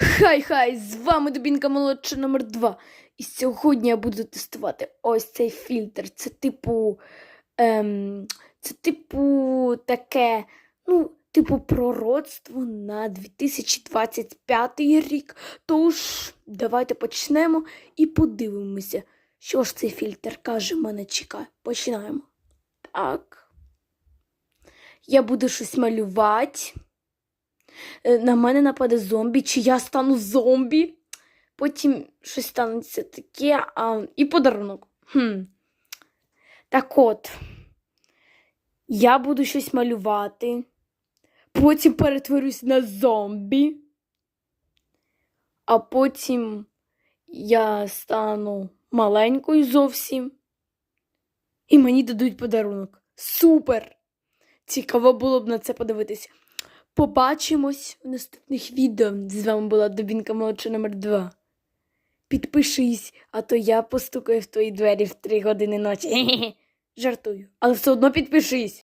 Хай-хай! З вами Дубінка молодша номер 2 І сьогодні я буду тестувати ось цей фільтр. Це типу. Ем, це типу таке, ну, типу пророцтво на 2025 рік. Тож, давайте почнемо і подивимося, що ж цей фільтр каже, мене чекає. Починаємо. Так. Я буду щось малювати. Е, на мене нападе зомбі, чи я стану зомбі. Потім щось станеться таке, а, і подарунок. Хм. Так от, я буду щось малювати, потім перетворюсь на зомбі, а потім я стану маленькою зовсім. І мені дадуть подарунок. Супер! Цікаво було б на це подивитися. Побачимось в наступних відео. З вами була Дубінка молодша номер 2 Підпишись, а то я постукаю в твої двері в 3 години ночі. Жартую. Але все одно підпишись.